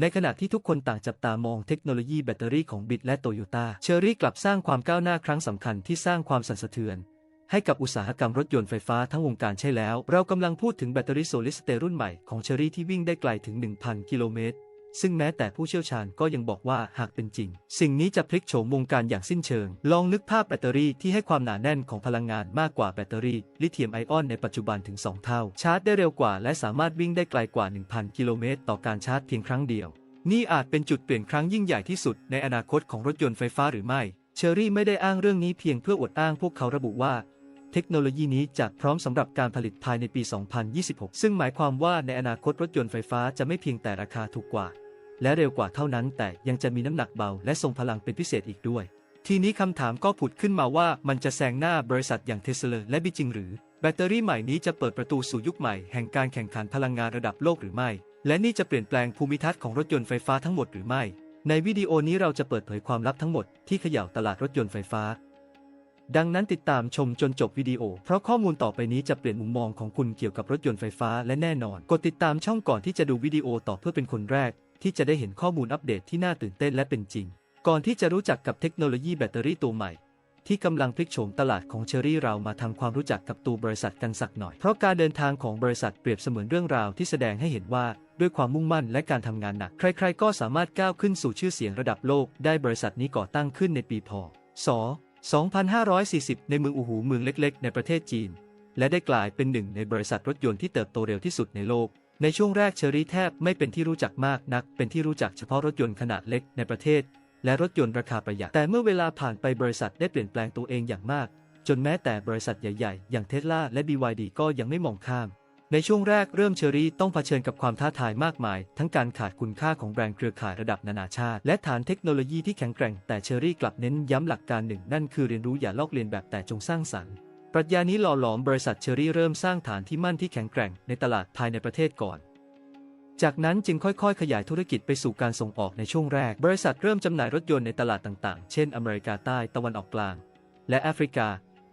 ในขณะที่ทุกคนต่างจับตามองเทคโนโลยีแบตเตอรี่ของบิตและโตโยต้าเชอรี่กลับสร้างความก้าวหน้าครั้งสำคัญที่สร้างความสั่นสะเทือน ให้กับอุตสาหกรรมรถยนต์ไฟฟ้าทั้งวงการใช่แล้ว เรากำลังพูดถึงแบตเตอรี่โซลิดสเตทรุ่นใหม่ของเชอรี่ที่วิ่งได้ไกลถึง 1,000 กิโลเมตร ซึ่งแม้แต่ผู้เชี่ยวชาญก็ยังบอกว่าหากเป็นจริง สิ่งนี้จะพลิกโฉมวงการอย่างสิ้นเชิง ลองนึกภาพแบตเตอรี่ที่ให้ความหนาแน่นของพลังงานมากกว่าแบตเตอรี่ ลิเธียมไอออนในปัจจุบันถึง 2 เท่า ชาร์จได้เร็วกว่าและสามารถวิ่งได้ไกลกว่า 1,000 กิโลเมตรต่อการชาร์จเพียงครั้งเดียว นี่อาจเป็นจุดเปลี่ยนครั้งยิ่งใหญ่ที่สุดในอนาคตของรถยนต์ไฟฟ้าหรือไม่ เชอรี่ไม่ได้อ้างเรื่องนี้เพียงเพื่ออวดอ้างพวกเขาระบุว่าเทคโนโลยีนี้จะพร้อมสำหรับการผลิตภายในปี 2026 ซึ่งหมายความว่าในอนาคตรถยนต์ไฟฟ้าจะไม่เพียงแต่ราคาถูกกว่า และเร็วกว่าเท่านั้น แต่ยังจะมีน้ำหนักเบาและทรงพลังเป็นพิเศษอีกด้วย ทีนี้คำถามก็ผุดขึ้นมาว่ามันจะแซงหน้าบริษัทอย่างเทสลาและบิจิงหรือ แบตเตอรี่ใหม่นี้จะเปิดประตูสู่ยุคใหม่แห่งการแข่งขันพลังงานระดับโลกหรือไม่ และนี่จะเปลี่ยนแปลงภูมิทัศน์ของรถยนต์ไฟฟ้าทั้งหมดหรือไม่ ในวิดีโอนี้เราจะเปิดเผยความลับทั้งหมดที่เขย่าตลาดรถยนต์ไฟฟ้าดังนั้นติดตามชมจนจบวิดีโอ เพราะข้อมูลต่อไปนี้จะเปลี่ยนมุมมองของคุณเกี่ยวกับรถยนต์ไฟฟ้าและแน่นอน กดติดตามช่องก่อนที่จะดูวิดีโอต่อเพื่อเป็นคนแรก ที่จะได้เห็นข้อมูลอัปเดตที่น่าตื่นเต้นและเป็นจริง ก่อนที่จะรู้จักกับเทคโนโลยีแบตเตอรี่ตัวใหม่ ที่กำลังพลิกโฉมตลาดของเชอรี่เรามาทำความรู้จักกับตัวบริษัทกันสักหน่อย เพราะการเดินทางของบริษัทเปรียบเสมือนเรื่องราวที่แสดงให้เห็นว่าด้วยความมุ่งมั่นและการทำงานหนัก ใครๆ ก็สามารถก้าวขึ้นสู่ชื่อเสียงระดับโลก ได้บริษัทนี้ก่อตั้งขึ้นในปีพ.ศ.2540 ในเมืองอูหูเมืองเล็ก ๆ ในประเทศจีน และได้กลายเป็นหนึ่งในบริษัทรถยนต์ที่เติบโตเร็วที่สุดในโลก ในช่วงแรกเชอรี่แทบไม่เป็นที่รู้จักมากนัก เป็นที่รู้จักเฉพาะรถยนต์ขนาดเล็กในประเทศ และรถยนต์ราคาประหยัด แต่เมื่อเวลาผ่านไปบริษัทได้เปลี่ยนแปลงตัวเองอย่างมาก จนแม้แต่บริษัทใหญ่ๆ อย่างเทสลาและ BYD ก็ยังไม่มองข้าม ในช่วงแรกเริ่มเชอรี่ต้องเผชิญกับความท้าทายมากมาย ทั้งการขาดคุณค่าของแบรนด์เครือข่ายระดับนานาชาติ และฐานเทคโนโลยีที่แข็งแกร่ง แต่เชอรี่กลับเน้นย้ำหลักการหนึ่ง นั่นคือเรียนรู้อย่าลอกเลียนแบบแต่จงสร้างสรรค์ ปรัชญานี้หล่อหลอมบริษัทเชอรี่เริ่มสร้างฐานที่มั่นที่แข็งแกร่งในตลาดภายในประเทศก่อน จากนั้นจึงค่อยๆ ขยายธุรกิจไปสู่การส่งออกในช่วงแรก บริษัทเริ่มจำหน่ายรถยนต์ในตลาดต่างๆ เช่น อเมริกาใต้ ตะวันออกกลาง และแอฟริกา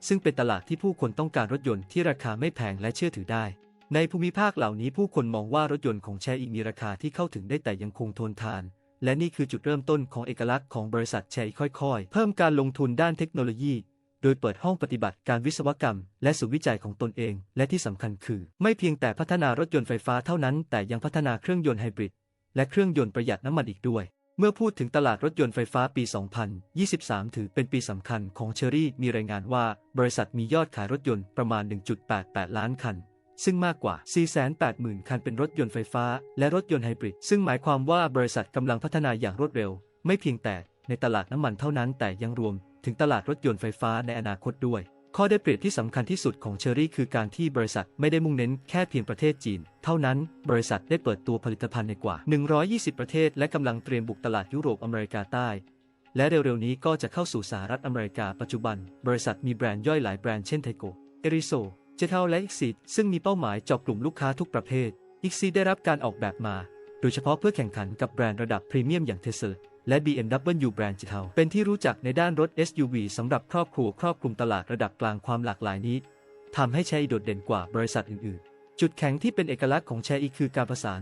ซึ่งเป็นตลาดที่ผู้คนต้องการรถยนต์ที่ราคาไม่แพงและเชื่อถือได้ ในภูมิภาคเหล่านี้ผู้คนมองว่ารถยนต์ของแชร์อีกมีราคาที่เข้าถึงได้แต่ยังคงทนทานและนี่คือจุดเริ่มต้นของเอกลักษณ์ของบริษัทแชร์ค่อยๆ เพิ่มการลงทุนด้านเทคโนโลยี โดยเปิดห้องปฏิบัติการวิศวกรรม และศูนย์วิจัยของตนเอง และที่สำคัญคือ ไม่เพียงแต่พัฒนารถยนต์ไฟฟ้าเท่านั้น แต่ยังพัฒนาเครื่องยนต์ไฮบริดและเครื่องยนต์ประหยัดน้ำมันอีกด้วย เมื่อพูดถึงตลาดรถยนต์ไฟฟ้าปี 2023 ถือเป็นปีสำคัญของเชอรี่ มีรายงานว่า บริษัทมียอดขายรถยนต์ประมาณ 1.88 ล้านคันซึ่งมากกว่า 480,000 คันเป็นรถยนต์ไฟฟ้า และรถยนต์ไฮบริด ซึ่งหมายความว่าบริษัทกำลังพัฒนาอย่างรวดเร็ว ไม่เพียงแต่ในตลาดน้ำมันเท่านั้นแต่ยังรวม ถึงตลาดรถยนต์ไฟฟ้าในอนาคตด้วย ข้อได้เปรียบที่สำคัญที่สุดของเชอรี่คือการที่บริษัทไม่ได้มุ่งเน้นแค่เพียงประเทศจีน เท่านั้นบริษัทได้เปิดตัวผลิตภัณฑ์ในกว่า 120 ประเทศ และกำลังเตรียมบุกตลาดยุโรปอเมริกาใต้ และเร็วๆนี้ก็จะเข้าสู่สหรัฐอเมริกาปัจจุบัน บริษัทมีแบรนด์ย่อยหลายแบรนด์เช่นไทโกเอริโซเจเทลและอิกซีซึ่งมีเป้าหมายเจาะกลุ่มลูกค้าทุกประเภทอิกซีได้รับการออกแบบมา โดยเฉพาะเพื่อแข่งขันกับแบรนด์ระดับพรีเมียมอย่างเทสลา และ BMW แบรนด์จิเทาเป็นที่รู้จักในด้านรถ SUV สำหรับครอบครัวครอบคลุมตลาดระดับกลางความหลากหลายนี้ทำให้แชร์อีโดดเด่นกว่าบริษัทอื่นๆ จุดแข็งที่เป็นเอกลักษณ์ของแชร์อีคือการประสาน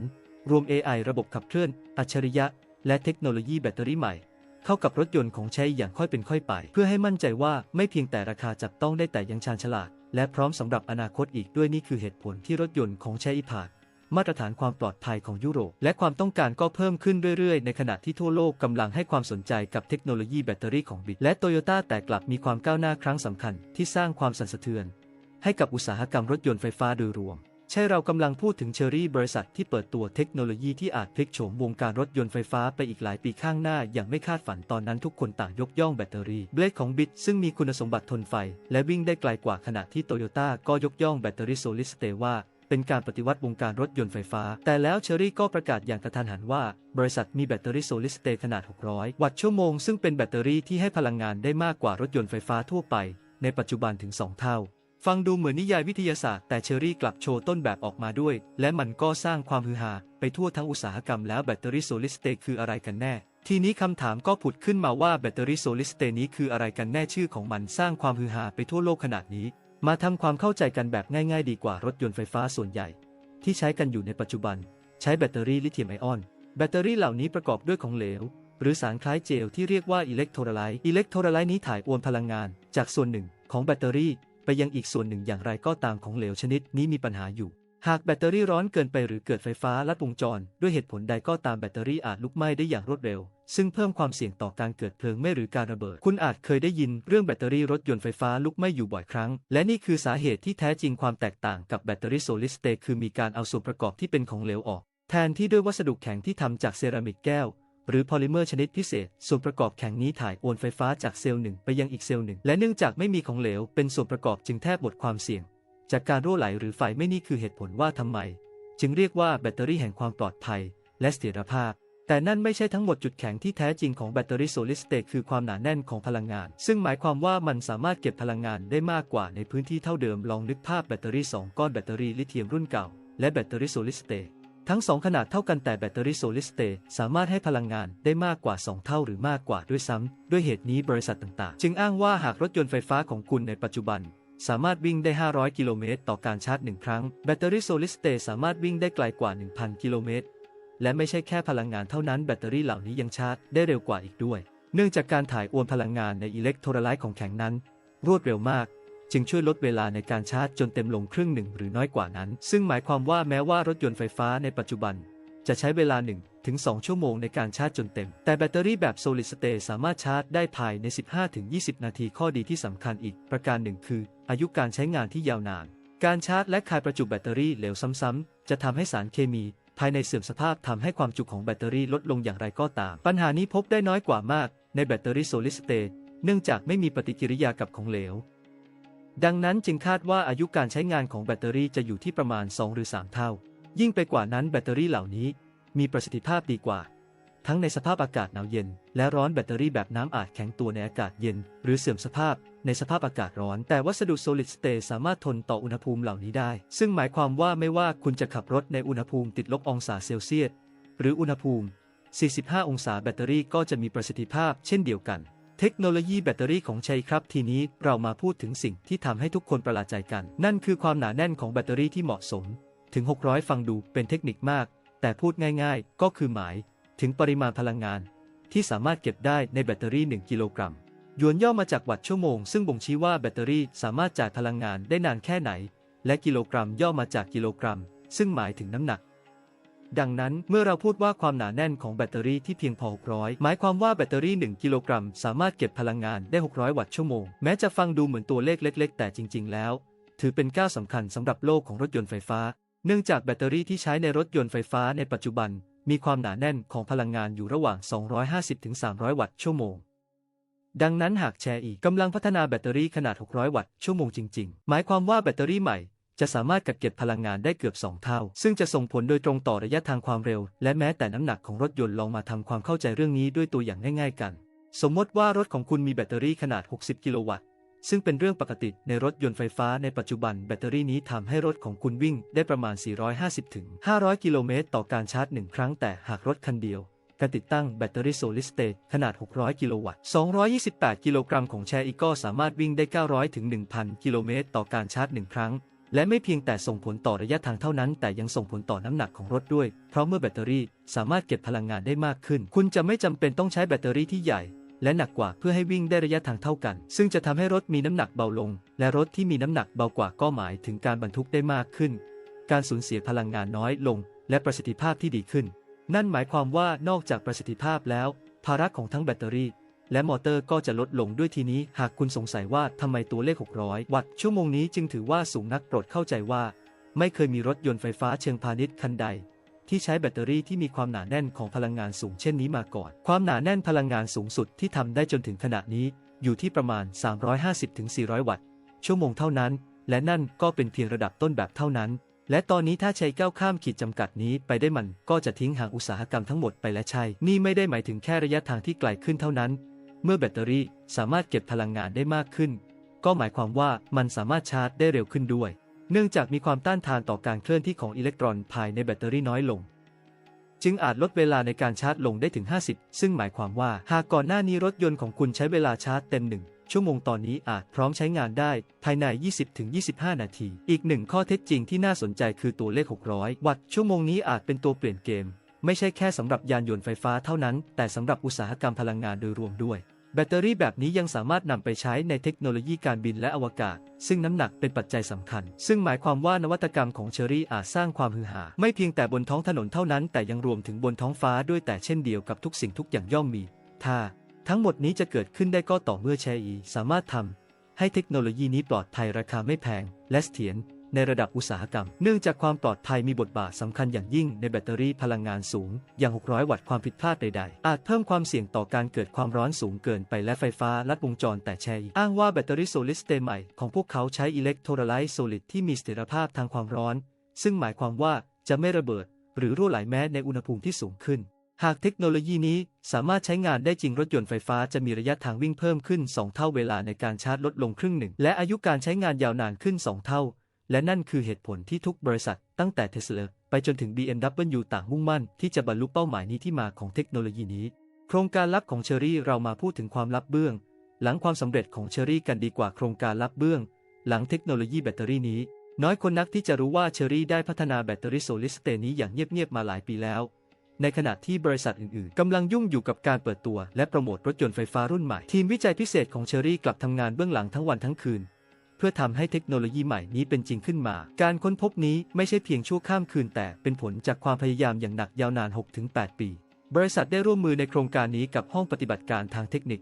รวม AI ระบบขับเคลื่อน อัจฉริยะ และเทคโนโลยีแบตเตอรี่ใหม่ เข้ากับรถยนต์ของแชร์อย่างค่อยเป็นค่อยไป เพื่อให้มั่นใจว่าไม่เพียงแต่ราคาจับต้องได้แต่ยังชาญฉลาด และพร้อมสำหรับอนาคตอีกด้วยนี่คือเหตุผลที่รถยนต์ของแชร์อีผ่าน มาตรฐานความปลอดภัยของยุโรป และความต้องการก็เพิ่มขึ้นเรื่อยๆ ในขณะที่ทั่วโลกกำลังให้ความสนใจกับเทคโนโลยีแบตเตอรี่ของบิตและโตโยต้าแต่กลับมีความก้าวหน้าครั้งสำคัญที่สร้างความสั่นสะเทือน ให้กับอุตสาหกรรมรถยนต์ไฟฟ้าโดยรวม ใช่เรากำลังพูดถึงเชอรี่บริษัทที่เปิดตัวเทคโนโลยีที่อาจพลิกโฉมวงการรถยนต์ไฟฟ้าไปอีกหลายปีข้างหน้าอย่างไม่คาดฝันตอนนั้นทุกคนต่างยกย่องแบตเตอรี่เบลดของบิตซึ่งมีคุณสมบัติทนไฟ และวิ่งได้ไกลกว่าขณะที่โตโยต้าก็ยกย่องแบตเตอรี่โซลิดสเตว่า เป็นการปฏิวัติวงการรถยนต์ไฟฟ้า แต่แล้วเชอรี่ก็ประกาศอย่างกระทันหันว่า บริษัทมีแบตเตอรี่โซลิดสเตทขนาด 600 วัตต์ชั่วโมง ซึ่งเป็นแบตเตอรี่ที่ให้พลังงานได้มากกว่ารถยนต์ไฟฟ้าทั่วไป ในปัจจุบันถึง 2 เท่า ฟังดูเหมือนนิยายวิทยาศาสตร์แต่เชอรี่กลับโชว์ต้นแบบออกมาด้วย และมันก็สร้างความฮือฮาไปทั่วทั้งอุตสาหกรรมแล้วแบตเตอรี่โซลิดสเตทคืออะไรกันแน่ทีนี้คำถามก็ผุดขึ้นมาว่าแบตเตอรี่โซลิดสเตทนี้คืออะไรกันแน่ชื่อของมันสร้างความฮือฮาไปทั่วโลกขนาดนี้ มาทำความเข้าใจกันแบบง่ายๆ ดีกว่ารถยนต์ไฟฟ้าส่วนใหญ่ ที่ใช้กันอยู่ในปัจจุบัน ใช้แบตเตอรี่ลิเธียมไอออน แบตเตอรี่เหล่านี้ประกอบด้วยของเหลว หรือสารคล้ายเจลที่เรียกว่าอิเล็กโทรไลต์อิเล็กโทรไลต์นี้ถ่ายโอนพลังงาน จากส่วนหนึ่งของแบตเตอรี่ไปยังอีกส่วนหนึ่งอย่างไรก็ตามของเหลวชนิดนี้มีปัญหาอยู่ หากแบตเตอรี่ร้อนเกินไปหรือเกิดไฟฟ้าลัดวงจร ด้วยเหตุผลใดก็ตามแบตเตอรี่อาจลุกไหม้ได้อย่างรวดเร็ว ซึ่งเพิ่มความเสี่ยงต่อการเกิดเพลิงไหม้หรือการระเบิด คุณอาจเคยได้ยินเรื่องแบตเตอรี่รถยนต์ไฟฟ้าลุกไหม้อยู่บ่อยครั้ง และนี่คือสาเหตุที่แท้จริงความแตกต่างกับแบตเตอรี่โซลิดสเตทคือมีการเอาส่วนประกอบที่เป็นของเหลวออก แทนที่ด้วยวัสดุแข็งที่ทำจากเซรามิกแก้วหรือพอลิเมอร์ชนิดพิเศษ ส่วนประกอบแข็งนี้ถ่ายโอนไฟฟ้าจากเซลล์หนึ่งไปยังอีกเซลล์หนึ่ง และเนื่องจากไม่มีของเหลว เป็นส่วนประกอบจึงแทบหมดความเสี่ยง จากการรั่วไหลหรือไฟไม่นี่คือเหตุผลว่าทำไม จึงเรียกว่าแบตเตอรี่แห่งความปลอดภัย และเสถียรภาพ แต่นั่นไม่ใช่ทั้งหมดจุดแข็งที่แท้จริงของแบตเตอรี่โซลิดสเตทคือความหนาแน่นของพลังงาน ซึ่งหมายความว่ามันสามารถเก็บพลังงานได้มากกว่าในพื้นที่เท่าเดิมลองนึกภาพแบตเตอรี่ 2 ก้อนแบตเตอรี่ลิเธียมรุ่นเก่า และแบตเตอรี่โซลิดสเตททั้ง 2 ขนาดเท่ากันแต่แบตเตอรี่โซลิดสเตทสามารถให้พลังงานได้มากกว่า 2 เท่าหรือมากกว่าด้วยซ้ำด้วยเหตุนี้บริษัทต่างๆ จึงอ้างว่าหากรถยนต์ไฟฟ้าของคุณในปัจจุบันสามารถวิ่งได้ 500 กิโลเมตร ต่อการชาร์จ 1 ครั้ง แบตเตอรี่โซลิดสเตทสามารถวิ่งได้ไกลกว่า 1,000 กิโลเมตร และไม่ใช่แค่พลังงานเท่านั้นแบตเตอรี่เหล่านี้ยังชาร์จได้เร็วกว่าอีกด้วย เนื่องจากการถ่ายโอนพลังงานในอิเล็กโทรไลต์ของแข็งนั้น รวดเร็วมาก จึงช่วยลดเวลาในการชาร์จจนเต็มลงครึ่งหนึ่งหรือน้อยกว่านั้น ซึ่งหมายความว่าแม้ว่ารถยนต์ไฟฟ้าในปัจจุบัน จะใช้เวลา1ถึง2ชั่วโมงในการชาร์จจนเต็ม แต่แบตเตอรี่แบบ Solid State สามารถชาร์จได้ภายใน 15ถึง20 นาทีข้อดีที่สำคัญอีก ประการหนึ่งคือ อายุการใช้งานที่ยาวนาน การชาร์จและคายประจุแบตเตอรี่เหลวซ้ำๆจะทำให้สารเคมี ภายในเสื่อมสภาพทำให้ความจุของแบตเตอรี่ลดลงอย่างไรก็ตาม ปัญหานี้พบได้น้อยกว่ามากในแบตเตอรี่ Solid State เนื่องจากไม่มีปฏิกิริยากับของเหลว ดังนั้นจึงคาดว่าอายุการใช้งานของแบตเตอรี่จะอยู่ที่ประมาณ 2 หรือ 3 เท่า ยิ่งไปกว่านั้นแบตเตอรี่เหล่านี้ มีประสิทธิภาพดีกว่า ทั้งในสภาพอากาศหนาวเย็น และร้อนแบตเตอรี่แบบน้ำอาจแข็งตัวในอากาศเย็น หรือเสื่อมสภาพ ในสภาพอากาศร้อน แต่วัสดุ solid state สามารถทนต่ออุณหภูมิเหล่านี้ได้ ซึ่งหมายความว่าไม่ว่าคุณจะขับรถในอุณหภูมิติดลบองศาเซลเซียส หรืออุณหภูมิ 45 องศาแบตเตอรี่ก็จะมีประสิทธิภาพเช่นเดียวกัน เทคโนโลยีแบตเตอรี่ของชัยครับ ทีนี้เรามาพูดถึงสิ่งที่ทำให้ทุกคนประหลาดใจกัน นั่นคือความหนาแน่นของแบตเตอรี่ที่เหมาะสม ถึง 600 ฟังดูเป็นเทคนิคมาก แต่พูดง่าย ๆ ก็คือหมาย ถึงปริมาณพลังงาน ที่สามารถเก็บได้ในแบตเตอรี่ 1 กิโลกรัม ยวนย่อมาจากวัตต์ชั่วโมง ซึ่งบ่งชี้ว่าแบตเตอรี่สามารถจ่ายพลังงานได้นานแค่ไหน และกิโลกรัมย่อมาจากกิโลกรัม ซึ่งหมายถึงน้ำหนัก ดังนั้นเมื่อเราพูดว่าความหนาแน่นของแบตเตอรี่ที่เพียงพอ 600 หมายความว่าแบตเตอรี่ 1 กิโลกรัม สามารถเก็บพลังงานได้ 600 วัตต์ชั่วโมง แม้จะฟังดูเหมือนตัวเลขเล็ก ๆ แต่จริง ๆ แล้ว ถือเป็นก้าวสำคัญสำหรับโลกของรถยนต์ไฟฟ้า เนื่องจากแบตเตอรี่ที่ใช้ในรถยนต์ไฟฟ้าในปัจจุบัน มีความหนาแน่นของพลังงานอยู่ระหว่าง 250-300 วัตต์ชั่วโมง ดังนั้นหากแชร์อีกกำลังพัฒนาแบตเตอรี่ขนาด 600 วัตต์ชั่วโมงจริง ๆ หมายความว่าแบตเตอรี่ใหม่จะสามารถกักเก็บพลังงานได้เกือบ 2 เท่า ซึ่งจะส่งผลโดยตรงต่อระยะทางความเร็ว และแม้แต่น้ำหนักของรถยนต์ลองมาทำความเข้าใจเรื่องนี้ด้วยตัวอย่างง่ายๆกัน สมมติว่ารถของคุณมีแบตเตอรี่ขนาด 60 กิโลวัตต์ ซึ่งเป็นเรื่องปกติในรถยนต์ไฟฟ้าในปัจจุบันแบตเตอรี่นี้ทำให้รถของคุณวิ่งได้ประมาณ 450-500 กิโลเมตรต่อการชาร์จ 1 ครั้งแต่หากรถคันเดียว การติดตั้งแบตเตอรี่โซลิดสเตทขนาด 600 กิโลวัตต์ 228 กิโลกรัมของแชร์อีกก็สามารถวิ่งได้ 900 ถึง 1,000 กิโลเมตรต่อการชาร์จ1ครั้ง และไม่เพียงแต่ส่งผลต่อระยะทางเท่านั้น แต่ยังส่งผลต่อน้ำหนักของรถด้วย เพราะเมื่อแบตเตอรี่สามารถเก็บพลังงานได้มากขึ้น คุณจะไม่จำเป็นต้องใช้แบตเตอรี่ที่ใหญ่และหนักกว่าเพื่อให้วิ่งได้ระยะทางเท่ากัน ซึ่งจะทำให้รถมีน้ำหนักเบาลง และรถที่มีน้ำหนักเบากว่าก็หมายถึงการบรรทุกได้มากขึ้น การสูญเสียพลังงานน้อยลง และประสิทธิภาพที่ดีขึ้น นั่นหมายความว่านอกจากประสิทธิภาพแล้ว ภาระของทั้งแบตเตอรี่ และมอเตอร์ก็จะลดลงด้วยทีนี้ หากคุณสงสัยว่าทำไมตัวเลข 600 วัตต์ชั่วโมงนี้จึงถือว่าสูงนักโปรดเข้าใจว่า ไม่เคยมีรถยนต์ไฟฟ้าเชิงพาณิชย์คันใด ที่ใช้แบตเตอรี่ที่มีความหนาแน่นของพลังงานสูงเช่นนี้มาก่อน ความหนาแน่นพลังงานสูงสุดที่ทำได้จนถึงขณะนี้ อยู่ที่ประมาณ 350-400 วัตต์ชั่วโมงเท่านั้น และนั่นก็เป็นเพียงระดับต้นแบบเท่านั้น และตอนนี้ถ้าใช้ก้าวข้ามขีดจำกัดนี้ไปได้มันก็จะทิ้งห่างอุตสาหกรรมทั้งหมดไปและใช่ นี่ไม่ได้หมายถึงแค่ระยะทางที่ไกลขึ้นเท่านั้น เมื่อแบตเตอรี่สามารถเก็บพลังงานได้มากขึ้น ก็หมายความว่ามันสามารถชาร์จได้เร็วขึ้นด้วย เนื่องจากมีความต้านทานต่อการเคลื่อนที่ของอิเล็กตรอนภายในแบตเตอรี่น้อยลง จึงอาจลดเวลาในการชาร์จลงได้ถึง 50 ซึ่งหมายความว่าหากก่อนหน้านี้รถยนต์ของคุณใช้เวลาชาร์จเต็มหนึ่ง ชั่วโมงตอนนี้อาจพร้อมใช้งานได้ภายใน 20-25 นาที อีกหนึ่งข้อเท็จจริงที่น่าสนใจคือตัวเลข 600 วัตต์ชั่วโมงนี้อาจเป็นตัวเปลี่ยนเกม ไม่ใช่แค่สำหรับยานยนต์ไฟฟ้าเท่านั้น แต่สำหรับอุตสาหกรรมพลังงานโดยรวมด้วย แบตเตอรี่แบบนี้ยังสามารถนำไปใช้ในเทคโนโลยีการบินและอวกาศ ซึ่งน้ำหนักเป็นปัจจัยสำคัญ ซึ่งหมายความว่านวัตกรรมของเชอรี่อาจสร้างความฮือหา ไม่เพียงแต่บนท้องถนนเท่านั้น แต่ยังรวมถึงบนท้องฟ้าด้วยแต่เช่นเดียวกับทุกสิ่งทุกอย่างย่อมมีถ้า ทั้งหมดนี้จะเกิดขึ้นได้ก็ต่อเมื่อแชอีสามารถทำให้เทคโนโลยีนี้ปลอดภัยราคาไม่แพง และเสถียรในระดับอุตสาหกรรม เนื่องจากความปลอดภัยมีบทบาทสำคัญอย่างยิ่งในแบตเตอรี่พลังงานสูง อย่าง 600 วัตต์ความผิดพลาดใดๆ อาจเพิ่มความเสี่ยงต่อการเกิดความร้อนสูงเกินไปและไฟฟ้าลัดวงจรแต่แชอีอ้างว่าแบตเตอรี่โซลิดสเตทใหม่ของพวกเขาใช้อิเล็กโทรไลซ์โซลิดที่มีเสถียรภาพทางความร้อน ซึ่งหมายความว่าจะไม่ระเบิด หรือรั่วไหลแม้ในอุณหภูมิที่สูงขึ้น หากเทคโนโลยีนี้สามารถใช้งานได้จริงรถยนต์ไฟฟ้าจะมีระยะทางวิ่งเพิ่มขึ้น 2 เท่าเวลาในการชาร์จลดลงครึ่งหนึ่ง และอายุการใช้งานยาวนานขึ้น 2 เท่า และนั่นคือเหตุผลที่ทุกบริษัท ตั้งแต่เทสลาไปจนถึง BMW ต่างมุ่งมั่น ที่จะบรรลุเป้าหมายนี้ที่มาของเทคโนโลยีนี้ โครงการลับของเชอรี่เรามาพูดถึงความลับเบื้อง หลังความสำเร็จของเชอรี่กันดีกว่าโครงการลับเบื้อง หลังเทคโนโลยีแบตเตอรี่นี้ น้อยคนนักที่จะรู้ว่าเชอรี่ได้พัฒนาแบตเตอรี่โซลิดสเตทนี้อย่างเงียบๆมาหลายปีแล้ว ในขณะที่บริษัทอื่นๆกำลังยุ่งอยู่กับการเปิดตัว และโปรโมทรถยนต์ไฟฟ้ารุ่นใหม่ ทีมวิจัยพิเศษของเชอรี่กลับทำงานเบื้องหลังทั้งวันทั้งคืน เพื่อทำให้เทคโนโลยีใหม่นี้เป็นจริงขึ้นมา การค้นพบนี้ไม่ใช่เพียงชั่วข้ามคืนแต่เป็นผลจากความพยายามอย่างหนักยาวนาน 6-8 ปี บริษัทได้ร่วมมือในโครงการนี้กับห้องปฏิบัติการทางเทคนิค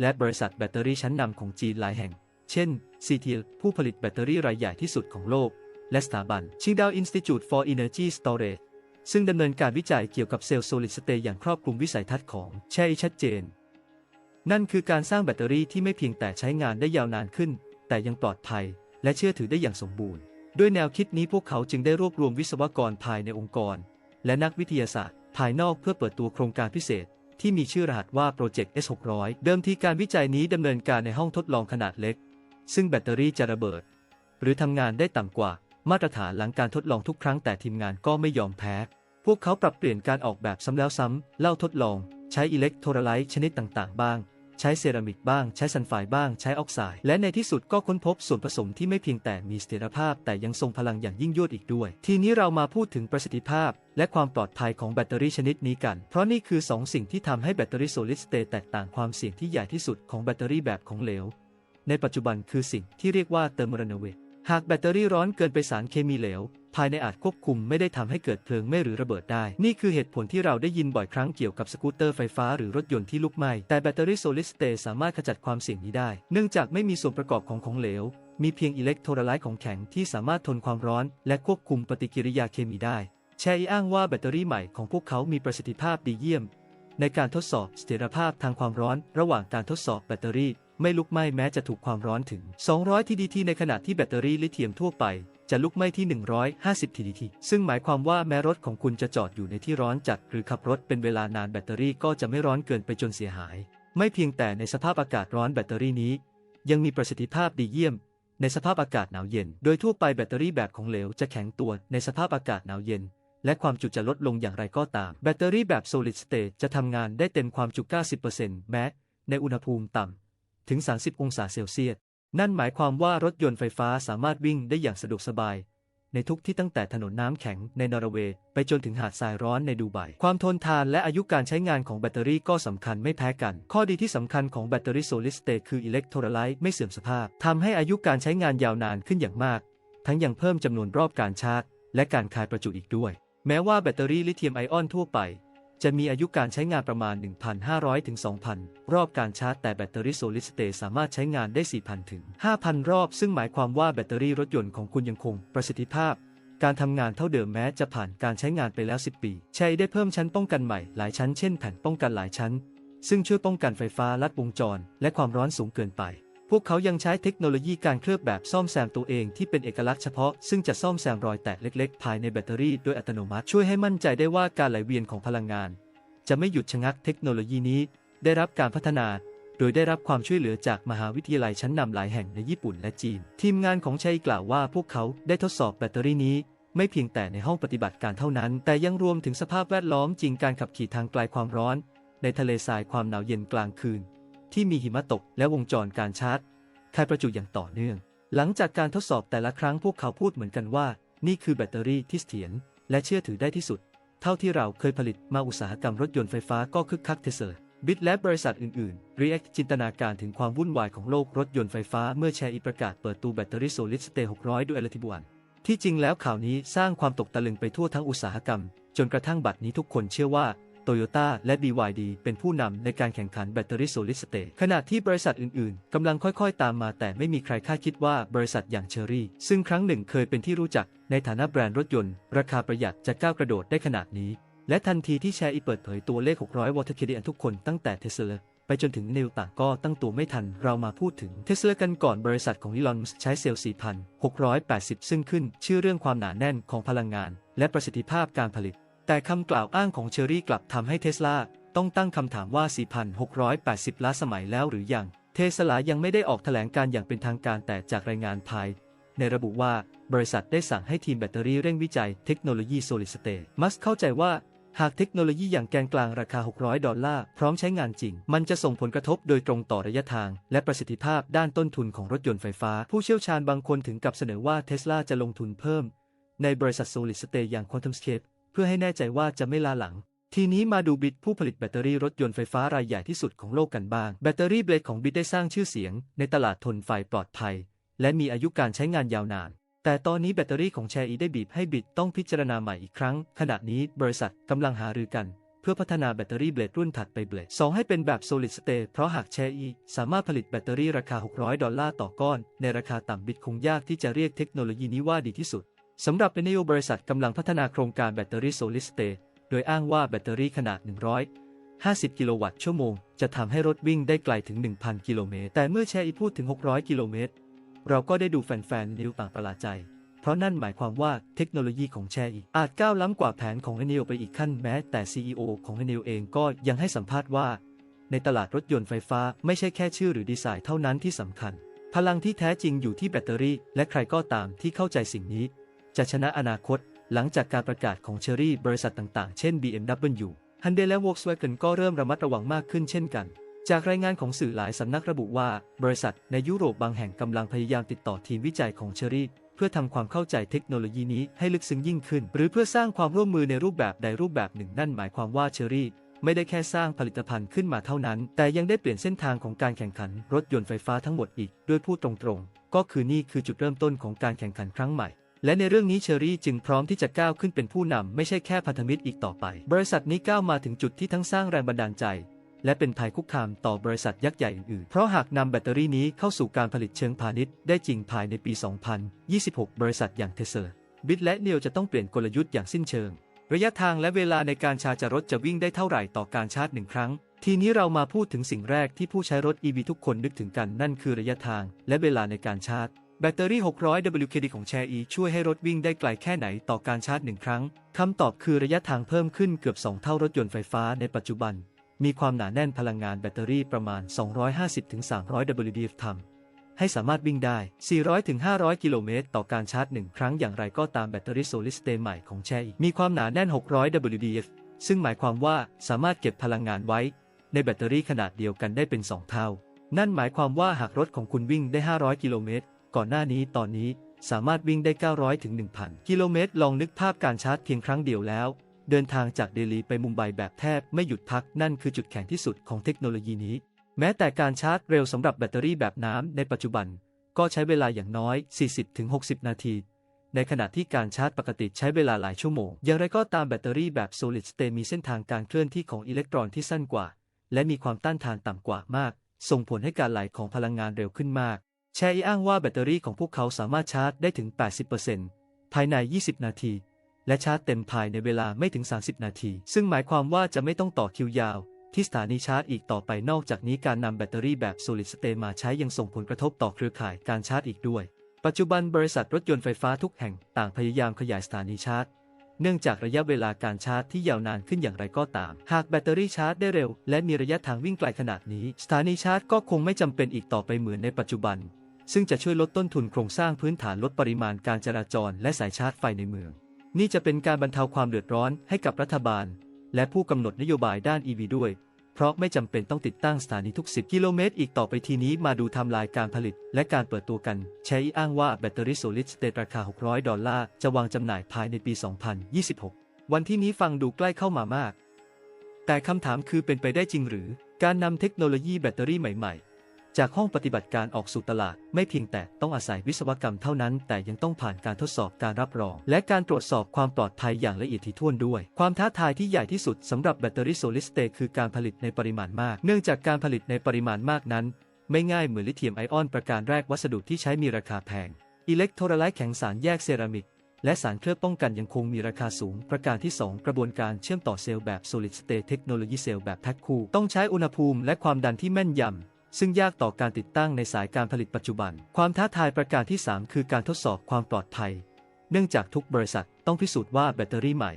และบริษัทแบตเตอรี่ชั้นนำของจีนหลายแห่ง เช่น CTL ผู้ผลิตแบตเตอรี่รายใหญ่ที่สุดของโลก และสถาบัน Qingdao Institute for Energy Storage ซึ่งดำเนินการวิจัยเกี่ยวกับเซลล์โซลิดสเตทอย่างครอบคลุมวิสัยทัศน์ของแช่ชัดเจน นั่นคือการสร้างแบตเตอรี่ที่ไม่เพียงแต่ใช้งานได้ยาวนานขึ้น แต่ยังปลอดภัย และเชื่อถือได้อย่างสมบูรณ์ ด้วยแนวคิดนี้พวกเขาจึงได้รวบรวมวิศวกรภายในองค์กร และนักวิทยาศาสตร์ ภายนอกเพื่อเปิดตัวโครงการพิเศษ ที่มีชื่อรหัสว่าโปรเจกต์ S600 เดิมทีการวิจัยนี้ดำเนินการในห้องทดลองขนาดเล็ก ซึ่งแบตเตอรี่จะระเบิด หรือทำงานได้ต่ำกว่า มาตรฐานหลังการทดลองทุกครั้งแต่ทีมงานก็ไม่ยอมแพ้ พวกเขาปรับเปลี่ยนการออกแบบซ้ำแล้วซ้ำ เล่าทดลอง ใช้อิเล็กโทรไลต์ชนิดต่างๆ บ้าง ใช้เซรามิกบ้าง ใช้ซัลไฟบ้าง ใช้ออกไซด์ และในที่สุดก็ค้นพบส่วนผสมที่ไม่เพียงแต่มีเสถียรภาพ แต่ยังทรงพลังอย่างยิ่งยวดอีกด้วย ทีนี้เรามาพูดถึงประสิทธิภาพ และความปลอดภัยของแบตเตอรี่ชนิดนี้กัน เพราะนี่คือ 2 สิ่งที่ทำให้แบตเตอรี่โซลิดสเตทแตกต่างความเสี่ยงที่ใหญ่ที่สุดของแบตเตอรี่แบบของเหลว ในปัจจุบันคือสิ่งที่เรียกว่าเทอร์โมรันเวท หากแบตเตอรี่ร้อนเกินไปสารเคมีเหลว ภายในอาจควบคุมไม่ได้ทำให้เกิดเพลิงไหม้หรือระเบิดได้ นี่คือเหตุผลที่เราได้ยินบ่อยครั้งเกี่ยวกับสกูตเตอร์ไฟฟ้าหรือรถยนต์ที่ลุกไหม้ แต่แบตเตอรี่โซลิดสเตทสามารถขจัดความเสี่ยงนี้ได้ เนื่องจากไม่มีส่วนประกอบของของเหลว มีเพียงอิเล็กโทรไลต์ของแข็งที่สามารถทนความร้อน และควบคุมปฏิกิริยาเคมีได้แชร์อ้างว่าแบตเตอรี่ใหม่ของพวกเขามีประสิทธิภาพดีเยี่ยม ในการทดสอบเสถียรภาพทางความร้อนระหว่างการทดสอบแบตเตอรี่ ไม่ลุกไหม้แม้จะถูกความร้อนถึง 200 TDT ในขณะที่แบตเตอรี่ลิเธียมทั่วไป จะลุกไหม้ที่ 150 TDT ซึ่งหมายความว่าแม้รถของคุณจะจอดอยู่ในที่ร้อนจัด หรือขับรถเป็นเวลานานแบตเตอรี่ก็จะไม่ร้อนเกินไปจนเสียหาย ไม่เพียงแต่ในสภาพอากาศร้อนแบตเตอรี่นี้ ยังมีประสิทธิภาพดีเยี่ยมในสภาพอากาศหนาวเย็น โดยทั่วไปแบตเตอรี่แบบของเหลวจะแข็งตัวในสภาพอากาศหนาวเย็น และความจุจะลดลงอย่างไรก็ตาม แบตเตอรี่แบบ solid state จะทำงานได้เต็มความจุ 90%แม้ ในอุณหภูมิต่ำ ถึง 30 องศาเซลเซียส นั่นหมายความว่ารถยนต์ไฟฟ้าสามารถวิ่งได้อย่างสะดวกสบาย ในทุกที่ตั้งแต่ถนนน้ำแข็งในนอร์เวย์ ไปจนถึงหาดทรายร้อนในดูไบ ความทนทานและอายุการใช้งานของแบตเตอรี่ก็สำคัญไม่แพ้กัน ข้อดีที่สำคัญของแบตเตอรี่ solid state คืออิเล็กโทรไลต์ไม่เสื่อมสภาพทำให้อายุการใช้งานยาวนานขึ้นอย่างมาก ทั้งยังเพิ่มจำนวนรอบการชาร์จ และการคายประจุอีกด้วย แม้ว่าแบตเตอรี่ลิเธียมไอออนทั่วไป จะมีอายุการใช้งานประมาณ 1,500 ถึง 2,000 รอบการชาร์จแต่แบตเตอรี่โซลิดสเตทสามารถใช้งานได้ 4,000 ถึง 5,000 รอบ ซึ่งหมายความว่าแบตเตอรี่รถยนต์ของคุณยังคงประสิทธิภาพ การทำงานเท่าเดิมแม้จะผ่านการใช้งานไปแล้ว 10 ปี ใช้ได้เพิ่มชั้นป้องกันใหม่หลายชั้นเช่นแผ่นป้องกันหลายชั้น ซึ่งช่วยป้องกันไฟฟ้าลัดวงจร และความร้อนสูงเกินไป พวกเขายังใช้เทคโนโลยีการเคลือบแบบซ่อมแซมตัวเองที่เป็นเอกลักษณ์เฉพาะ ซึ่งจะซ่อมแซมรอยแตกเล็กๆ ภายในแบตเตอรี่โดยอัตโนมัติช่วยให้มั่นใจได้ว่าการไหลเวียนของพลังงาน จะไม่หยุดชะงักเทคโนโลยีนี้ ได้รับการพัฒนา โดยได้รับความช่วยเหลือจากมหาวิทยาลัยชั้นนำหลายแห่งในญี่ปุ่นและจีน ทีมงานของชัยกล่าวว่าพวกเขาได้ทดสอบแบตเตอรี่นี้ไม่เพียงแต่ในห้องปฏิบัติการเท่านั้น แต่ยังรวมถึงสภาพแวดล้อมจริงการขับขี่ทางไกลความร้อน ในทะเลทรายความหนาวเย็นกลางคืน ที่มีหิมะตกและวงจรการชาร์จคายประจุอย่างต่อเนื่อง หลังจากการทดสอบแต่ละครั้งพวกเขาพูดเหมือนกันว่า นี่คือแบตเตอรี่ที่เสถียรและเชื่อถือได้ที่สุด เท่าที่เราเคยผลิตมาอุตสาหกรรมรถยนต์ไฟฟ้าก็คึกคักเทเซอร์บิทและบริษัทอื่นๆ React จินตนาการถึงความวุ่นวายของโลกรถยนต์ไฟฟ้าเมื่อแชร์อีประกาศเปิดตัวแบตเตอรี่โซลิดสเตย์600 ด้วยอลทิบวนที่จริงแล้วข่าวนี้สร้างความตกตะลึงไปทั่วทั้งอุตสาหกรรม จนกระทั่งบัดนี้ทุกคนเชื่อว่า โตโยต้าและ BYD เป็นผู้นำในการแข่งขันแบตเตอรี่โซลิดสเตย์ขณะที่บริษัทอื่นๆ กำลังค่อยๆ ตามมาแต่ไม่มีใครคาดคิดว่าบริษัทอย่างเชอรี่ ซึ่งครั้งหนึ่งเคยเป็นที่รู้จักในฐานะแบรนด์รถยนต์ ราคาประหยัดจะก้าวกระโดดได้ขนาดนี้ และทันทีที่แชร์อีเปิดเผยตัวเลข 600 วอเตอร์เคดีทุกคนตั้งแต่เทสลาไปจนถึงนิวต่างก็ตั้งตัวไม่ทัน เรามาพูดถึงเทสลากันก่อนบริษัทของอีลอนมัสก์ใช้เซลล์ 4,680 ซึ่งขึ้น ชื่อเรื่องความหนาแน่นของพลังงาน และประสิทธิภาพการผลิต แต่คำกล่าวอ้างของเชอรี่กลับทำให้เทสลาต้องตั้งคำถามว่า 4,680 ล้านสมัยแล้วหรือยัง เทสลายังไม่ได้ออกแถลงการอย่างเป็นทางการแต่จากรายงานภาย ในระบุว่าบริษัทได้สั่งให้ทีมแบตเตอรี่เร่งวิจัยเทคโนโลยี Solid State มัสเข้าใจว่าหากเทคโนโลยีอย่างแกนกลางราคา 600 ดอลลาร์ พร้อมใช้งานจริง มันจะส่งผลกระทบโดยตรงต่อระยะทาง และประสิทธิภาพด้านต้นทุนของรถยนต์ไฟฟ้า ผู้เชี่ยวชาญบางคนถึงกับเสนอว่าเทสลาจะลงทุนเพิ่ม ในบริษัท Solid State อย่าง QuantumScape เพื่อให้แน่ใจว่าจะไม่ลาหลัง ทีนี้มาดูบิตผู้ผลิตแบตเตอรี่รถยนต์ไฟฟ้ารายใหญ่ที่สุดของโลกกันบ้าง แบตเตอรี่เบลดของบิตได้สร้างชื่อเสียง ในตลาดทนไฟปลอดภัย และมีอายุการใช้งานยาวนาน แต่ตอนนี้แบตเตอรี่ของแชร์อีได้บีบให้บิตต้องพิจารณาใหม่อีกครั้ง ขณะนี้บริษัทกำลังหารือกันเพื่อพัฒนาแบตเตอรี่เบลดรุ่นถัดไปเบลด2ให้เป็นแบบ solid state เพราะหากแชอีสามารถผลิตแบตเตอรี่ราคา 600 ดอลลาร์ต่อก้อน ในราคาต่ำบิตคงยากที่จะเรียกเทคโนโลยีนี้ว่าดีที่สุด สำหรับเนโยบริษัทกำลังพัฒนาโครงการแบตเตอรี่ solid state โดยอ้างว่าแบตเตอรี่ขนาด 150 กิโลวัตต์ชั่วโมง จะทำให้รถวิ่งได้ไกลถึง 1,000 กิโลเมตร แต่เมื่อแชร์อีพูดถึง 600 กิโลเมตร เราก็ได้ดูแฟนๆนิวต่างประหลาดใจ เพราะนั่นหมายความว่าเทคโนโลยีของแชร์อีอาจก้าวล้ำกว่าแผนของเน l ไปอีกขั้นแม้ แต่ CEO ของเน l เองก็ยังให้สัมภาษณ์ว่า ในตลาดรถยนต์ไฟฟ้าไม่ใช่แค่ชื่อหรือดีไซน์เท่านั้นที่สำคัญ พลังที่แท้จริงอยู่ที่แบตเตอรี่ และใครก็ตามที่เข้าใจสิ่งนี้ จะชนะอนาคต หลังจากการประกาศของเชอรี่บริษัทต่างๆ เช่น BMW Hyundai และ Volkswagen ก็เริ่มระมัดระวังมากขึ้นเช่นกัน จากรายงานของสื่อหลายสำนักระบุว่า บริษัทในยุโรปบางแห่งกำลังพยายามติดต่อทีมวิจัยของเชอรี่เพื่อทำความเข้าใจเทคโนโลยีนี้ให้ลึกซึ้งยิ่งขึ้น หรือเพื่อสร้างความร่วมมือในรูปแบบใดรูปแบบหนึ่งนั่นหมายความว่าเชอรี่ไม่ได้แค่สร้างผลิตภัณฑ์ขึ้นมาเท่านั้น แต่ยังได้เปลี่ยนเส้นทางของการแข่งขันรถยนต์ไฟฟ้าทั้งหมดอีก ด้วยพูดตรงๆ ก็คือนี่คือจุดเริ่มต้นของการแข่งขันครั้งใหม่ และในเรื่องนี้เชอรี่จึงพร้อมที่จะก้าวขึ้นเป็นผู้นำไม่ใช่แค่พันธมิตรอีกต่อไป บริษัทนี้ก้าวมาถึงจุดที่ทั้งสร้างแรงบันดาลใจ และเป็นภัยคุกคามต่อบริษัทยักษ์ใหญ่อื่นๆเพราะหากนำแบตเตอรี่นี้เข้าสู่การผลิตเชิงพาณิชย์ได้จริงภายในปี 2026 บริษัทอย่างเทเซอร์บิทและเนียวจะต้องเปลี่ยนกลยุทธ์อย่างสิ้นเชิง ระยะทางและเวลาในการชาร์จรถจะวิ่งได้เท่าไหร่ต่อการชาร์จหนึ่งครั้ง ทีนี้เรามาพูดถึงสิ่งแรกที่ผู้ใช้รถ EV ทุกคนนึกถึงกันนั่นคือระยะทางและเวลาในการชาร์จ แบตเตอรี่ 600 WKD ของแชร์อีช่วยให้รถวิ่งได้ไกลแค่ไหนต่อการชาร์จหนึ่งครั้ง คำตอบคือระยะทางเพิ่มขึ้นเกือบ 2 เท่ารถยนต์ไฟฟ้าในปัจจุบัน มีความหนาแน่นพลังงานแบตเตอรี่ประมาณ 250-300 WDF ทำให้สามารถวิ่งได้ 400-500 กิโลเมตรต่อการชาร์จหนึ่งครั้งอย่างไรก็ตามแบตเตอรี่ Solid State ใหม่ของแชร์อีมีความหนาแน่น 600 WDF ซึ่งหมายความว่าสามารถเก็บพลังงานไว้ ในแบตเตอรี่ขนาดเดียวกันได้เป็น 2 เท่า นั่นหมายความว่าหากรถของคุณวิ่งได้ 500 กิโลเมตร ก่อนหน้านี้ตอนนี้สามารถวิ่งได้ 900 ถึง 1,000 กิโลเมตร ลองนึกภาพการชาร์จเพียงครั้งเดียวแล้ว เดินทางจากเดลีไปมุมไบแบบแทบไม่หยุดพักนั่นคือจุดแข็งที่สุดของเทคโนโลยีนี้ แม้แต่การชาร์จเร็วสำหรับแบตเตอรี่แบบน้ำในปัจจุบัน ก็ใช้เวลาอย่างน้อย 40-60 นาที ในขณะที่การชาร์จปกติใช้เวลาหลายชั่วโมง อย่างไรก็ตามแบตเตอรี่แบบ solid state มีเส้นทางการเคลื่อนที่ของอิเล็กตรอนที่สั้นกว่า และมีความต้านทานต่ำกว่ามาก ส่งผลให้การไหลของพลังงานเร็วขึ้นมาก แชร์อีอ้างว่าแบตเตอรี่ของพวกเขาสามารถชาร์จได้ถึง 80%ภายใน 20 นาที และชาร์จเต็มภายในเวลาไม่ถึง 30 นาที ซึ่งหมายความว่าจะไม่ต้องต่อคิวยาวที่สถานีชาร์จอีกต่อไปนอกจากนี้การนำแบตเตอรี่แบบ solid state มาใช้ยังส่งผลกระทบต่อเครือข่ายการชาร์จอีกด้วย ปัจจุบันบริษัทรถยนต์ไฟฟ้าทุกแห่งต่างพยายามขยายสถานีชาร์จ เนื่องจากระยะเวลาการชาร์จที่ยาวนานขึ้นอย่างไรก็ตาม หากแบตเตอรี่ชาร์จได้เร็ว และมีระยะทางวิ่งไกลขนาดนี้ สถานีชาร์จก็คงไม่จำเป็นอีกต่อไปเหมือนในปัจจุบัน ซึ่งจะช่วยลดต้นทุนโครงสร้างพื้นฐานลดปริมาณการจราจรและสายชาร์จไฟในเมือง นี่จะเป็นการบรรเทาความเดือดร้อนให้กับรัฐบาล และผู้กำหนดนโยบายด้าน EV ด้วย เพราะไม่จำเป็นต้องติดตั้งสถานีทุก 10 กิโลเมตรอีกต่อไปทีนี้มาดูทม์ไลน์การผลิต และการเปิดตัวกัน ใช้อ้างว่าแบตเตอรี่ Solid State ราคา 600 ดอลลาร์ จะวางจำหน่ายภายในปี 2026 วันที่นี้ฟังดูใกล้เข้ามามาก แต่คำถามคือเป็นไปได้จริงหรือ การนำเทคโนโลยีแบตเตอรี่ใหม่ ๆ จากห้องปฏิบัติการออกสู่ตลาด ไม่เพียงแต่ต้องอาศัยวิศวกรรมเท่านั้น แต่ยังต้องผ่านการทดสอบการรับรอง และการตรวจสอบความปลอดภัยอย่างละเอียดถี่ถ้วนด้วย ความท้าทายที่ใหญ่ที่สุดสำหรับแบตเตอรี่โซลิดสเตทคือการผลิตในปริมาณมาก เนื่องจากการผลิตในปริมาณมากนั้น ไม่ง่ายเหมือนลิเธียมไอออนประการแรกวัสดุที่ใช้มีราคาแพงอิเล็กโทรไลต์แข็งสารแยกเซรามิกและสารเคลือบป้องกันยังคงมีราคาสูง ประการที่ 2 กระบวนการเชื่อมต่อเซลล์แบบ solid state technology เซลล์แบบแพ็คคู่ ต้องใช้อุณหภูมิและความดันที่แม่นยำ ซึ่งยากต่อการติดตั้งในสายการผลิตปัจจุบัน ความท้าทายประการที่ 3 คือการทดสอบความปลอดภัย เนื่องจากทุกบริษัทต้องพิสูจน์ว่าแบตเตอรี่ใหม่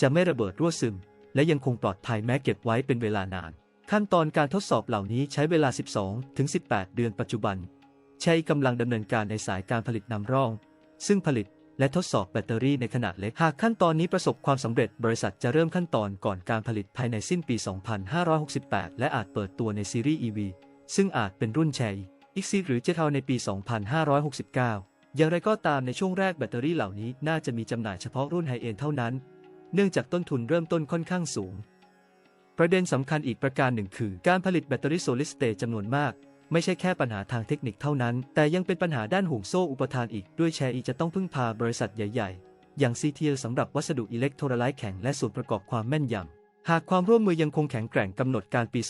จะไม่ระเบิดรั่วซึม และยังคงปลอดภัยแม้เก็บไว้เป็นเวลานาน ขั้นตอนการทดสอบเหล่านี้ใช้เวลา 12ถึง18 เดือนปัจจุบัน ใช้กำลังดำเนินการในสายการผลิตนำร่อง ซึ่งผลิตและทดสอบแบตเตอรี่ในขนาดเล็ก หากขั้นตอนนี้ประสบความสำเร็จ บริษัทจะเริ่มขั้นตอนก่อนการผลิตภายในสิ้นปี 2568 และอาจเปิดตัวในซีรีส์ EV ซึ่งอาจเป็นรุ่นแชร์ XC หรือเจเทาในปี 2569 อย่างไรก็ตามในช่วงแรกแบตเตอรี่เหล่านี้น่าจะมีจำหน่ายเฉพาะรุ่นไฮเอ็นเท่านั้น เนื่องจากต้นทุนเริ่มต้นค่อนข้างสูง ประเด็นสำคัญอีกประการหนึ่งคือ การผลิตแบตเตอรี่โซลิดสเตทจำนวนมาก ไม่ใช่แค่ปัญหาทางเทคนิคเท่านั้น แต่ยังเป็นปัญหาด้านห่วงโซ่อุปทานอีกด้วยแชร์อีจะต้องพึ่งพาบริษัทใหญ่ ๆ อย่าง CTL สำหรับวัสดุอิเล็กโทรไลต์แข็งและส่วนประกอบความแม่นยำหากความร่วมมือยังคงแข็งแกร่งกำหนดการปี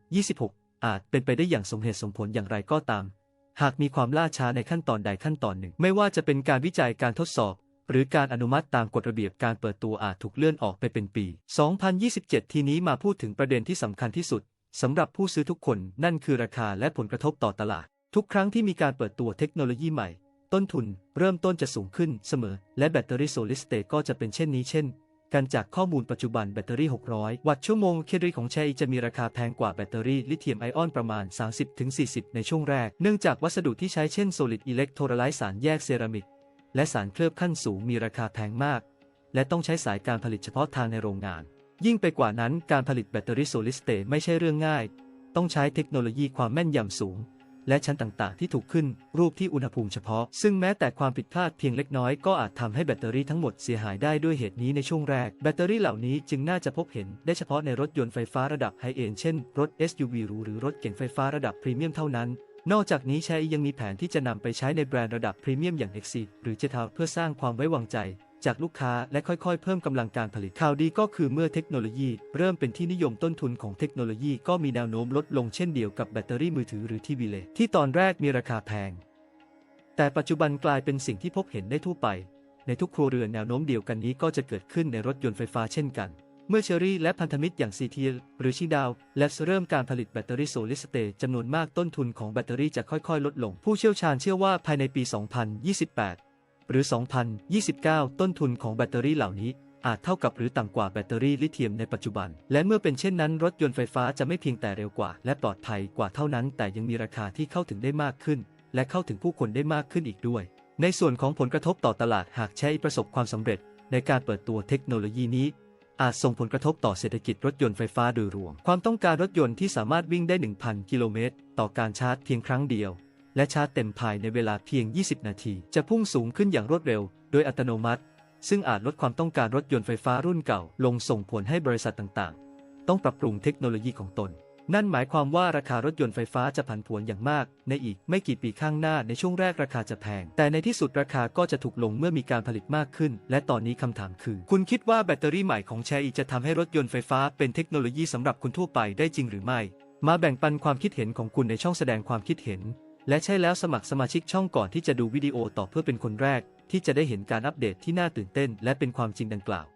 2026 อาจเป็นไปได้อย่างสมเหตุสมผลอย่างไรก็ตาม หากมีความล่าช้าในขั้นตอนใดขั้นตอนหนึ่ง ไม่ว่าจะเป็นการวิจัยการทดสอบ หรือการอนุมัติตามกฎระเบียบการเปิดตัวอาจถูกเลื่อนออกไปเป็นปี 2027 ทีนี้มาพูดถึงประเด็นที่สำคัญที่สุดสำหรับผู้ซื้อทุกคนนั่นคือราคาและผลกระทบต่อตลาด ทุกครั้งที่มีการเปิดตัวเทคโนโลยีใหม่ ต้นทุนเริ่มต้นจะสูงขึ้นเสมอ และแบตเตอรี่โซลิดสเตทก็จะเป็นเช่นนี้เช่น กันจากข้อมูลปัจจุบันแบตเตอรี่ 600 วัตต์ชั่วโมงเครีของแชร์จะมีราคาแพงกว่าแบตเตอรี่ลิเธียมไอออนประมาณ 30-40 ในช่วงแรก เนื่องจากวัสดุที่ใช้เช่นโซลิดอิเล็กโทรไลต์สารแยกเซรามิก และสารเคลือบขั้นสูงมีราคาแพงมาก และต้องใช้สายการผลิตเฉพาะทางในโรงงาน ยิ่งไปกว่านั้นการผลิตแบตเตอรี่โซลิดสเตทไม่ใช่เรื่องง่าย ต้องใช้เทคโนโลยีความแม่นยำสูง และชั้นต่างๆ ที่ถูกขึ้นรูปที่อุณหภูมิเฉพาะ ซึ่งแม้แต่ความผิดพลาดเพียงเล็กน้อยก็อาจทำให้แบตเตอรี่ทั้งหมดเสียหายได้ด้วยเหตุนี้ในช่วงแรก แบตเตอรี่เหล่านี้จึงน่าจะพบเห็นได้เฉพาะในรถยนต์ไฟฟ้าระดับไฮเอนด์เช่น รถ SUV หรูหรือรถเก๋งไฟฟ้าระดับพรีเมียมเท่านั้นนอกจากนี้ใช้ยังมีแผนที่จะนำไปใช้ในแบรนด์ระดับพรีเมียมอย่าง XC หรือ j e t a เพื่อสร้างความไว้วางใจ จากลูกค้าและค่อยๆ เพิ่มกำลังการผลิตข่าวดีก็คือเมื่อเทคโนโลยีเริ่มเป็นที่นิยมต้นทุนของเทคโนโลยีก็มีแนวโน้มลดลงเช่นเดียวกับแบตเตอรี่มือถือหรือทีวีเลที่ตอนแรกมีราคาแพง แต่ปัจจุบันกลายเป็นสิ่งที่พบเห็นได้ทั่วไป ในทุกครัวเรือนแนวโน้มเดียวกันนี้ก็จะเกิดขึ้นในรถยนต์ไฟฟ้าเช่นกันเมื่อเชอรี่และพันธมิตรอย่าง CTL หรือชิดาวและเริ่มการผลิตแบตเตอรี่โซลิดสเตทจำนวนมากต้นทุนของแบตเตอรี่จะค่อยๆ ลดลง ผู้เชี่ยวชาญเชื่อว่าภายในปี 2028 หรือ 2029 ต้นทุนของแบตเตอรี่เหล่านี้อาจเท่ากับหรือต่ำกว่าแบตเตอรี่ลิเธียมในปัจจุบัน และเมื่อเป็นเช่นนั้นรถยนต์ไฟฟ้าจะไม่เพียงแต่เร็วกว่า และปลอดภัยกว่าเท่านั้น แต่ยังมีราคาที่เข้าถึงได้มากขึ้น และเข้าถึงผู้คนได้มากขึ้นอีกด้วย ในส่วนของผลกระทบต่อตลาดหากใช้ประสบความสำเร็จ ในการเปิดตัวเทคโนโลยีนี้ อาจส่งผลกระทบต่อเศรษฐกิจรถยนต์ไฟฟ้าโดยรวม ความต้องการรถยนต์ที่สามารถวิ่งได้ 1,000 กิโลเมตรต่อการชาร์จเพียงครั้งเดียว และชาร์จเต็มภายในเวลาเพียง 20 นาที จะพุ่งสูงขึ้นอย่างรวดเร็ว โดยอัตโนมัติ ซึ่งอาจลดความต้องการรถยนต์ไฟฟ้ารุ่นเก่า ลงส่งผลให้บริษัทต่างๆ ต้องปรับปรุงเทคโนโลยีของตน นั่นหมายความว่าราคารถยนต์ไฟฟ้าจะผันผวนอย่างมาก ในอีกไม่กี่ปีข้างหน้าในช่วงแรกราคาจะแพง แต่ในที่สุดราคาก็จะถูกลงเมื่อมีการผลิตมากขึ้น และตอนนี้คำถามคือ คุณคิดว่าแบตเตอรี่ใหม่ของแชอีจะทำให้รถยนต์ไฟฟ้าเป็นเทคโนโลยีสำหรับคนทั่วไปได้จริงหรือไม่ มาแบ่งปันความคิดเห็นของคุณในช่องแสดงความคิดเห็น และใช่แล้วสมัครสมาชิกช่องก่อนที่จะดูวิดีโอต่อเพื่อเป็นคนแรก ที่จะได้เห็นการอัปเดตที่น่าตื่นเต้น และเป็นความจริงดังกล่าว